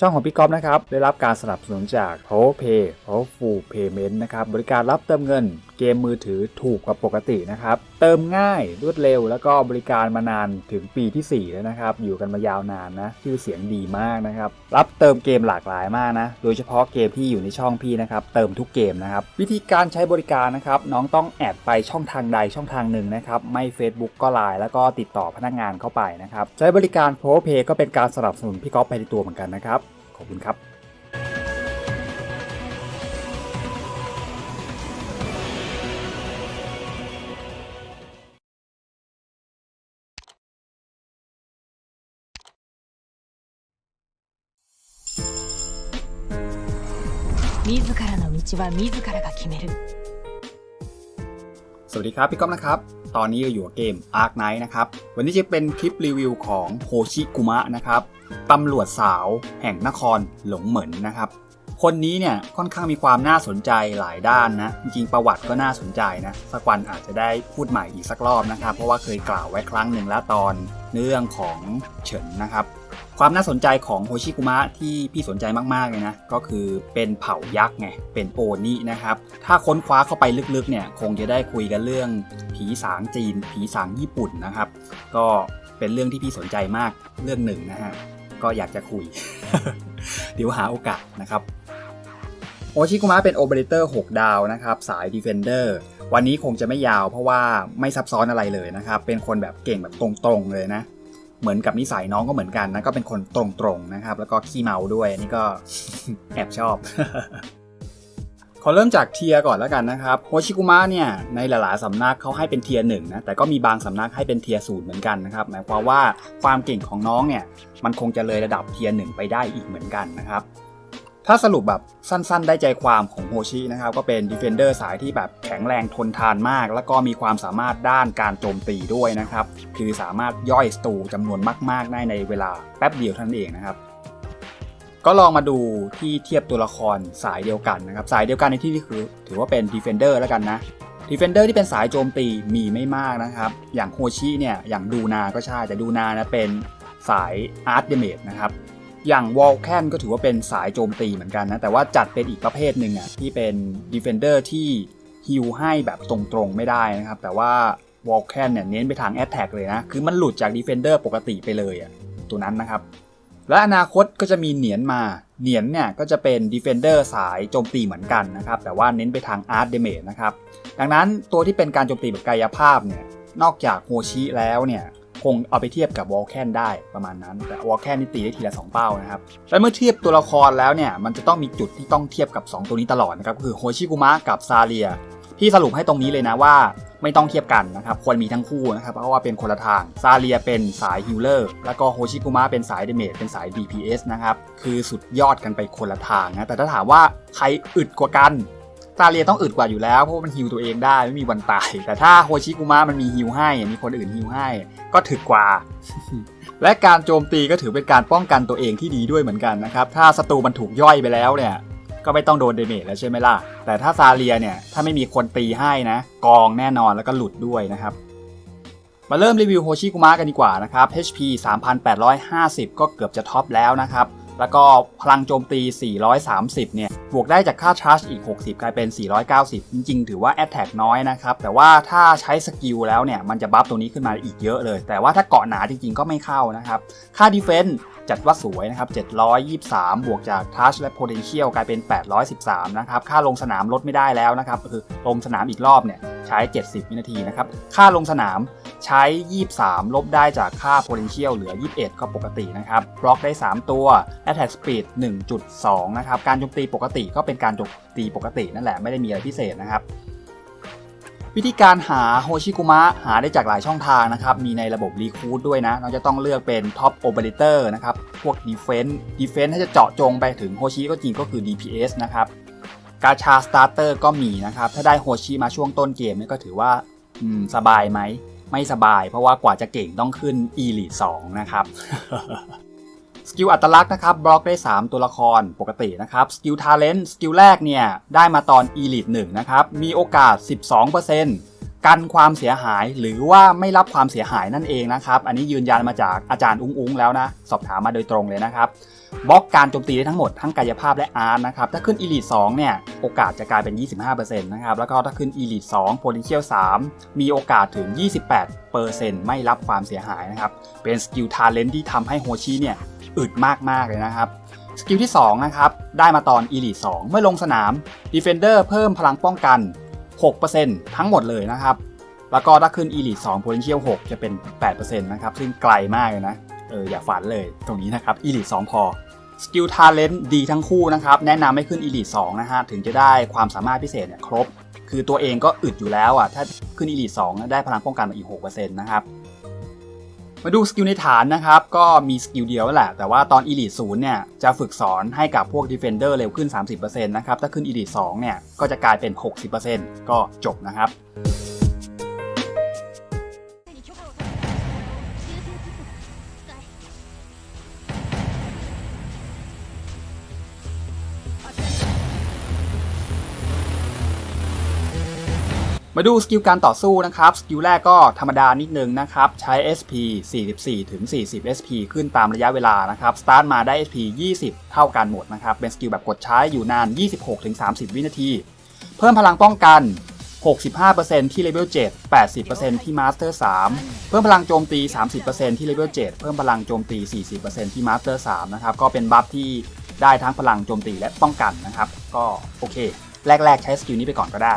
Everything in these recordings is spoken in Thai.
ช่องของพี่ก๊อฟนะครับ ได้รับการสนับสนุนจาก PowerPay Powerful Payment นะครับ บริการรับเติมเงิน เกมมือถือถูกกว่าปกตินะครับ เติมง่ายรวดเร็ว แล้วก็บริการมานานถึงปีที่ 4 แล้วนะครับ อยู่กันมายาวนานนะชื่อเสียงดีมากนะครับ รับเติมเกมหลากหลายมากนะ โดยเฉพาะเกมที่อยู่ในช่องพี่นะครับ เติมทุกเกมนะครับ วิธีการใช้บริการนะครับ น้องต้องแอดไปช่องทางใดช่องทางหนึ่งนะครับ ไม่ Facebook ก็ Line แล้วก็ติดต่อพนักงานเข้าไปนะครับ ใช้บริการ PowerPay ก็เป็นการสนับสนุนพี่ก๊อฟไปในตัวเหมือนกันนะครับ ขอบคุณครับ 自らの道は自らが決める สวัสดีครับพี่ก๊อฟนะครับ ตอนนี้เราอยู่กับเกม Ark Knight นะครับ วันนี้จะเป็นคลิปรีวิวของโฮชิกุมะนะครับ ตำรวจสาวแห่งนครหลงเหมินนะครับ คนนี้เนี่ยค่อนข้างมีความน่าสนใจหลายด้านนะ จริงๆประวัติก็น่าสนใจนะ สักวันอาจจะได้พูดใหม่อีกสักรอบนะครับ เพราะว่าเคยกล่าวไว้ครั้งหนึ่งแล้วตอนเรื่องของเฉินนะครับ ความน่าสนใจของโฮชิกุมะที่พี่สนใจมากๆเลยนะ ก็คือเป็นเผ่ายักษ์ไง เป็นโอนินะครับ ถ้าค้นคว้าเข้าไปลึกๆเนี่ย คงจะได้คุยกันเรื่องผีสางจีน ผีสางญี่ปุ่นนะครับ ก็เป็นเรื่องที่พี่สนใจมากเรื่องหนึ่งนะฮะ ก็อยากจะคุย เดี๋ยวหาโอกาสนะครับ โอชิกุมะเป็นโอเปอเรเตอร์6ดาวนะครับ สาย Defender วันนี้คงจะไม่ยาวเพราะว่าไม่ซับซ้อนอะไรเลยนะครับ เป็นคนแบบเก่งแบบตรงๆเลยนะ เหมือนกับนิสัยน้องก็เหมือนกันนะก็เป็นคนตรงๆนะครับ แล้วก็ขี้เมาด้วยนี่ก็แอบชอบขอเริ่มจากเทียก่อนแล้วกันนะครับโฮชิคุมะเนี่ยในหลายๆสำนักเขาให้เป็นเทียร์หนึ่งนะแต่ก็มีบางสำนักให้เป็นเทียร์ศูนย์เหมือนกันนะครับหมายความว่าความเก่งของน้องเนี่ยมันคงจะเลยระดับเทียร์หนึ่งไปได้อีกเหมือนกันนะครับ ถ้าสรุปแบบสั้นๆ ได้ใจความของโฮชินะครับ ก็เป็นดีเฟนเดอร์สายที่แบบแข็งแรงทนทานมาก แล้วก็มีความสามารถด้านการโจมตีด้วยนะครับ คือสามารถย่อยสตูจำนวนมาก ๆ ได้ในเวลาแป๊บเดียวท่านเองนะครับ ก็ลองมาดูที่เทียบตัวละครสายเดียวกันนะครับ สายเดียวกันในที่นี้คือถือว่าเป็น Defender แล้วกันนะ Defender ที่เป็นสายโจมตีมีไม่มากนะครับ อย่างโฮชิเนี่ยอย่างดูนาก็ใช่แต่ดูนานะเป็นสาย Art Damage นะครับ อย่าง w a l c a n ก็ถือว่าเป็นสายโจมตีเหมือนกันนะ แต่ว่าจัดเป็นอีกประเภทหนึ่งอะที่เป็น Defender ที่ฮิลให้แบบตรงๆไม่ได้นะครับ แต่ว่า w a l c a n เนี่ยเน้นไปทาง Attack เลยนะ คือมันหลุดจาก Defender ปกติไปเลยอะตัวนั้นนะครับ และอนาคตก็จะมีเหนียนมา เหนียนเนี่ยก็จะเป็น Defender สายโจมตีเหมือนกันนะครับ แต่ว่าเน้นไปทาง Art Damage นะครับ ดังนั้นตัวที่เป็นการโจมตีแบบกายภาพเนี่ยนอกจากโฮชิแล้วเนี่ย คงเอาไปเทียบกับวอลแคนได้ประมาณนั้น แต่วอลแคนนี่ตีได้ทีละ 2 เป้านะครับ และเมื่อเทียบตัวละครแล้วเนี่ย มันจะต้องมีจุดที่ต้องเทียบกับ 2 ตัวนี้ตลอดนะครับ คือโฮชิกุมะกับซาเรียพี่สรุปให้ตรงนี้เลยนะว่าไม่ต้องเทียบกันนะครับ ควรมีทั้งคู่นะครับ เพราะว่าเป็นคนละทาง ซาเรียเป็นสายฮิลเลอร์ แล้วก็โฮชิกุมะเป็นสายเดเมจ เป็นสาย DPS นะครับ คือสุดยอดกันไปคนละทางนะ แต่ถ้าถามว่าใครอึดกว่ากัน ซาเรียต้องอึดกว่าอยู่แล้วเพราะมันฮิลตัวเองได้ไม่มีวันตาย แต่ถ้าโฮชิกุมะมันมีฮิลให้มีคนอื่นฮิลให้ ก็ถึกกว่า และการโจมตีก็ถือเป็นการป้องกันตัวเองที่ดีด้วยเหมือนกันนะครับ ถ้าศัตรูมันถูกย่อยไปแล้วเนี่ย ก็ไม่ต้องโดนเดเมจแล้วใช่ไหมล่ะ แต่ถ้าซาเลียเนี่ยถ้าไม่มีคนตีให้นะ กองแน่นอนแล้วก็หลุดด้วยนะครับมาเริ่มรีวิวโฮชิกุมะกันดีกว่านะครับ HP 3850 ก็เกือบจะท็อปแล้วนะครับ แล้วก็พลังโจมตี 430 เนี่ย บวกได้จากค่าชาร์จอีก 60 กลายเป็น 490 จริง ๆ ถือว่า a t t a c k น้อยนะครับ แต่ว่าถ้าใช้สกิลแล้วเนี่ย มันจะบัฟตรงนี้ขึ้นมาอีกเยอะเลย แต่ว่าถ้าเกาะหนาจริง ๆ ก็ไม่เข้านะครับ ค่า Defense จัดว่าสวยนะครับ 723 บวกจาก Touch และ Potential กลายเป็น 813 นะครับ ค่าลงสนามลดไม่ได้แล้วนะครับ คือลงสนามอีกรอบเนี่ยใช้ 70 วินาทีนะครับ ค่าลงสนามใช้ 23 ลบได้จากค่า Potential เหลือ 21 ก็ปกตินะครับ บล็อกได้ 3 ตัว Attack Speed 1.2 นะครับ การโจมตีปกติก็เป็นการโจมตีปกตินั่นแหละไม่ได้มีอะไรพิเศษนะครับ วิธีการหาโฮชิกุมะหาได้จากหลายช่องทางนะครับ มีในระบบรีคูดด้วยนะ เราจะต้องเลือกเป็นท็อปโอเปอเรเตอร์นะครับ พวก Defense Defense ถ้าจะเจาะจงไปถึงโฮชิก็จริงก็คือ DPS นะครับกาชาสตาร์เตอร์ก็มีนะครับ ถ้าได้โฮชิมาช่วงต้นเกมนี่ก็ถือว่าสบายไหม ไม่สบายเพราะว่ากว่าจะเก่งต้องขึ้น Elite 2นะครับ สกิลอัตลักษณ์นะครับบล็อกได้ 3 ตัวละครปกตินะครับสกิลทาเลนต์สกิลแรกเนี่ยได้มาตอน Elite 1นะครับมีโอกาส 12%กันความเสียหายหรือว่าไม่รับความเสียหายนั่นเองนะครับอันนี้ยืนยันมาจากอาจารย์อุ้งอุ้งแล้วนะ สอบถามมาโดยตรงเลยนะครับบล็อกการโจมตีได้ทั้งหมดทั้งกายภาพและอาร์ตนะครับ ถ้าขึ้น Elite 2เนี่ย โอกาสจะกลายเป็น 25%นะครับ แล้วก็ถ้าขึ้น Elite 2 Potential 3 มีโอกาสถึง 28%ไม่รับความเสียหายนะครับ เป็นสกิลทาเลนที่ทำให้โฮชิเนี่ย อึดมากๆเลยนะครับสกิลที่2นะครับได้มาตอน Elite 2 เมื่อลงสนาม Defender เพิ่มพลังป้องกัน 6%ทั้งหมดเลยนะครับ แล้วก็ถ้าขึ้น Elite 2 Potential 6 จะเป็น 8%นะครับ ซึ่งไกลมากเลยนะ เอออย่าฝันเลยตรงนี้นะครับ Elite 2 พอสกิลทาเลนต์ดีทั้งคู่นะครับ แนะนำให้ขึ้น Elite 2 นะฮะ ถึงจะได้ความสามารถพิเศษเนี่ยครบ คือตัวเองก็อึดอยู่แล้วอะถ้าขึ้น Elite 2 ได้พลังป้องกันมาอีก 6%นะครับ มาดูสกิลในฐานนะครับ ก็มีสกิลเดียวแหละ แต่ว่าตอน Elite 0เนี่ย จะฝึกสอนให้กับพวก Defender เร็วขึ้น 30%นะครับ ถ้าขึ้น Elite 2เนี่ย ก็จะกลายเป็น 60%ก็จบนะครับ มาดูสกิลการต่อสู้นะครับ สกิลแรกก็ธรรมดานิดนึงนะครับ ใช้ SP 44 ถึง 40 SP ขึ้นตามระยะเวลานะครับ สตาร์ทมาได้ SP 20 เท่ากันหมดนะครับ เป็นสกิลแบบกดใช้อยู่นาน 26 ถึง 30 วินาที เพิ่มพลังป้องกัน 65%ที่เลเวล7 80%ที่มาสเตอร์3เพิ่มพลังโจมตี 30%ที่เลเวล7 เพิ่มพลังโจมตี 40%ที่มาสเตอร์3นะครับ ก็เป็นบัฟที่ได้ทั้งพลังโจมตีและป้องกันนะครับ ก็โอเค แรก ๆ ใช้สกิลนี้ไปก่อนก็ได้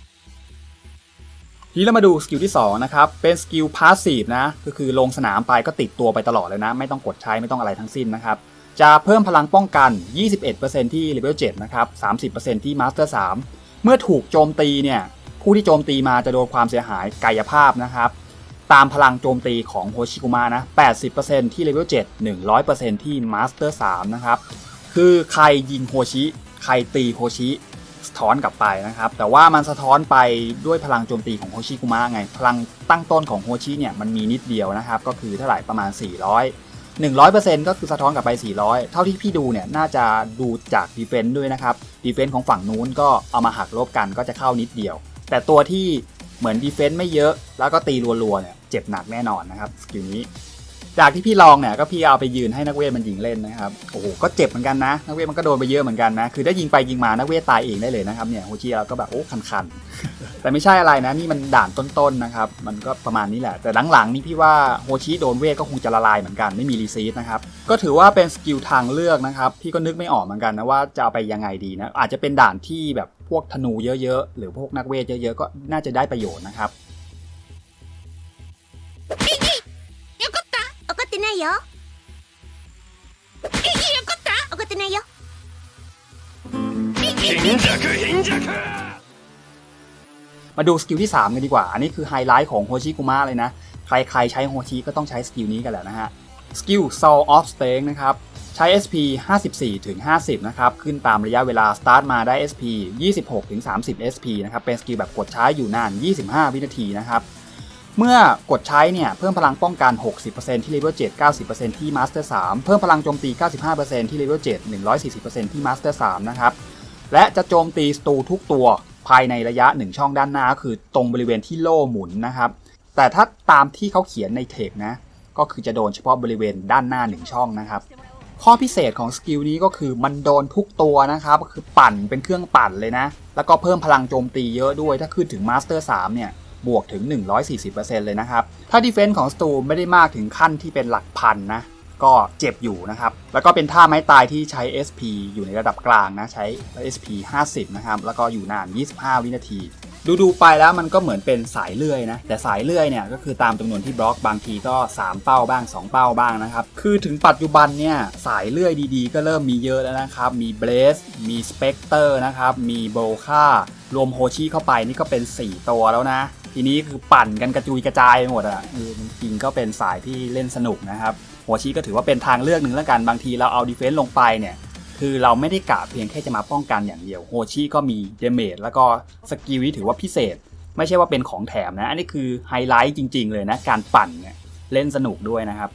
ทีนี้เรามาดูสกิลที่2นะครับ เป็นสกิลพาสซีฟนะ ก็คือลงสนามไปก็ติดตัวไปตลอดเลยนะ ไม่ต้องกดใช้ไม่ต้องอะไรทั้งสิ้นนะครับ จะเพิ่มพลังป้องกัน 21%ที่เลเวล7นะครับ 30%ที่มาสเตอร์3เมื่อถูกโจมตีเนี่ย ผู้ที่โจมตีมาจะโดนความเสียหายกายภาพนะครับ ตามพลังโจมตีของโฮชิกุมะนะ 80%ที่เลเวล7 100%ที่มาสเตอร์3นะครับ คือใครยิงโฮชิ ใครตีโฮชิ สะท้อนกลับไปนะครับ แต่ว่ามันสะท้อนไปด้วยพลังโจมตีของโฮชิกุมะไง พลังตั้งต้นของโฮชิเนี่ยมันมีนิดเดียวนะครับ ก็คือเท่าไหร่ประมาณ 400 100%ก็คือสะท้อนกลับไป 400 เท่าที่พี่ดูเนี่ยน่าจะดูจากดีเฟนต์ด้วยนะครับดีเฟนต์ของฝั่งนู้นก็เอามาหักลบกันก็จะเข้านิดเดียว แต่ตัวที่เหมือนดีเฟนต์ไม่เยอะ แล้วก็ตีรัวๆเนี่ยเจ็บหนักแน่นอนนะครับสกิลนี้ จากที่พี่ลองเนี่ยก็พี่เอาไปยืนให้นักเวทมันยิงเล่นนะครับโอ้โหก็เจ็บเหมือนกันนะ นักเวทมันก็โดนไปเยอะเหมือนกันนะคือได้ยิงไปยิงมานักเวทตายเองได้เลยนะครับเนี่ยโฮชิเราก็แบบโอ้คันๆแต่ไม่ใช่อะไรนะนี่มันด่านต้นๆนะครับมันก็ประมาณนี้แหละ แต่หลังๆนี่พี่ว่าโฮชิโดนเวทก็คงจะละลายเหมือนกันไม่มีรีซีฟนะครับก็ถือว่าเป็นสกิลทางเลือกนะครับพี่ก็นึกไม่ออกเหมือนกันนะว่าจะเอาไปยังไงดีนะอาจจะเป็นด่านที่แบบพวกธนูเยอะๆ หรือพวกนักเวทเยอะๆ ก็น่าจะได้ประโยชน์นะครับ よえい怒った怒ってないよ貧弱貧弱 มาดูสกิลที่ 3 กันดีกว่า อันนี้คือไฮไลท์ของโฮชิกุมะเลยนะ ใครๆใช้โฮชิก็ต้องใช้สกิลนี้กันแหละนะฮะ สกิล Soul of Strength นะครับ ใช้ SP 54ถึง50 นะครับ ขึ้นตามระยะเวลา สตาร์ทมาได้ SP 26ถึง30 SP นะครับ เป็นสกิลแบบกดใช้อยู่นาน 25 วินาทีนะครับ เมื่อกดใช้เนี่ยเพิ่มพลังป้องกัน 60%ที่เลเวล7 90%ที่ Master 3 เพิ่มพลังโจมตี 95%ที่เลเวล7 140%ที่ Master 3 นะครับ และจะโจมตีสตูทุกตัวภายในระยะ 1 ช่องด้านหน้า คือตรงบริเวณที่โล่หมุนนะครับ แต่ถ้าตามที่เขาเขียนในเทคนะ ก็คือจะโดนเฉพาะบริเวณด้านหน้า 1 ช่องนะครับ ข้อพิเศษของสกิลนี้ก็คือมันโดนทุกตัวนะครับก็คือปั่นเป็นเครื่องปั่นเลยนะ แล้วก็เพิ่มพลังโจมตีเยอะด้วยถ้าขึ้นถึงมาสเตอร์3เนี่ย บวกถึง 140%เลยนะครับ ถ้าดีเฟนส์ของสตูไม่ได้มากถึงขั้นที่เป็นหลักพันนะก็เจ็บอยู่นะครับ แล้วก็เป็นท่าไม้ตายที่ใช้ SP อยู่ในระดับกลางนะ ใช้ SP 50 นะครับ แล้วก็อยู่นาน 25 วินาที ดูดูๆไปแล้วมันก็เหมือนเป็นสายเลื่อยนะ แต่สายเลื่อยเนี่ยก็คือตามจำนวนที่บล็อกบางทีก็ 3 เป้าบ้าง 2 เป้าบ้างนะครับ คือถึงปัจจุบันเนี่ยสายเลื่อยดีๆ ก็เริ่มมีเยอะแล้วนะครับ มีเบรส มีสเปกเตอร์นะครับ มีโบคารวมโฮชิเข้าไปนี่ก็เป็น 4 ตัวแล้วนะ ทีนี้คือปั่นกันกระจุยกระจายไปหมดอะจริงก็เป็นสายที่เล่นสนุกนะครับโฮชิก็ถือว่าเป็นทางเลือกหนึ่งแล้วกันบางทีเราเอาดีเฟนซ์ลงไปเนี่ยคือเราไม่ได้กะเพียงแค่จะมาป้องกันอย่างเดียวโฮชิก็มีเดเมจแล้วก็สกิลที่ถือว่าพิเศษ ไม่ใช่ว่าเป็นของแถมนะ อันนี้คือไฮไลท์จริง ๆ เลยนะ การปั่นเนี่ยเล่นสนุกด้วยนะครับ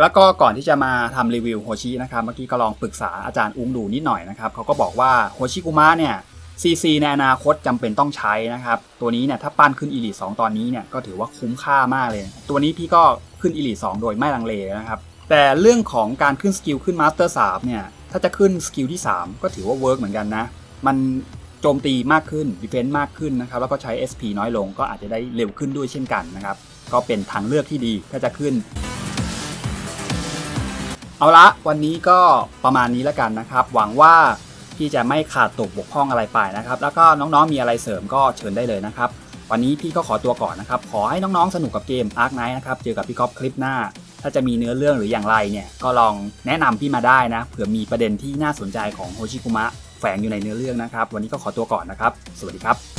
แล้วก็ก่อนที่จะมาทำรีวิวโฮชินะครับเมื่อกี้ก็ลองปรึกษาอาจารย์อุ้งดูนิดหน่อยนะครับเขาก็บอกว่าโฮชิกุมะเนี่ย ซีซีในอนาคตจำเป็นต้องใช้นะครับ ตัวนี้เนี่ยถ้าปั้นขึ้นอีลีสตอนนี้เนี่ยก็ถือว่าคุ้มค่ามากเลย ตัวนี้พี่ก็ขึ้นอีลีสโดยไม่ลังเลนะครับ แต่เรื่องของการขึ้นสกิลขึ้นมาสเตอร์3เนี่ยถ้าจะขึ้นสกิลที่ 3 ก็ถือว่าเวิร์กเหมือนกันนะ มันโจมตีมากขึ้นดีเฟนต์มากขึ้นนะครับ แล้วก็ใช้ SP น้อยลงก็อาจจะได้เร็วขึ้นด้วยเช่นกันนะครับ ก็เป็นทางเลือกที่ดีถ้าจะขึ้น เอาละวันนี้ก็ประมาณนี้แล้วกันนะครับ หวังว่า พี่จะไม่ขาดตกบกพร่องอะไรไปนะครับ แล้วก็น้องๆมีอะไรเสริมก็เชิญได้เลยนะครับ วันนี้พี่ก็ขอตัวก่อนนะครับ ขอให้น้องๆสนุกกับเกม Ark Knight นะครับ เจอกับพี่ก๊อฟคลิปหน้า ถ้าจะมีเนื้อเรื่องหรืออย่างไรเนี่ย ก็ลองแนะนำพี่มาได้นะ เผื่อมีประเด็นที่น่าสนใจของโฮชิคุมะแฝงอยู่ในเนื้อเรื่องนะครับ วันนี้ก็ขอตัวก่อนนะครับ สวัสดีครับ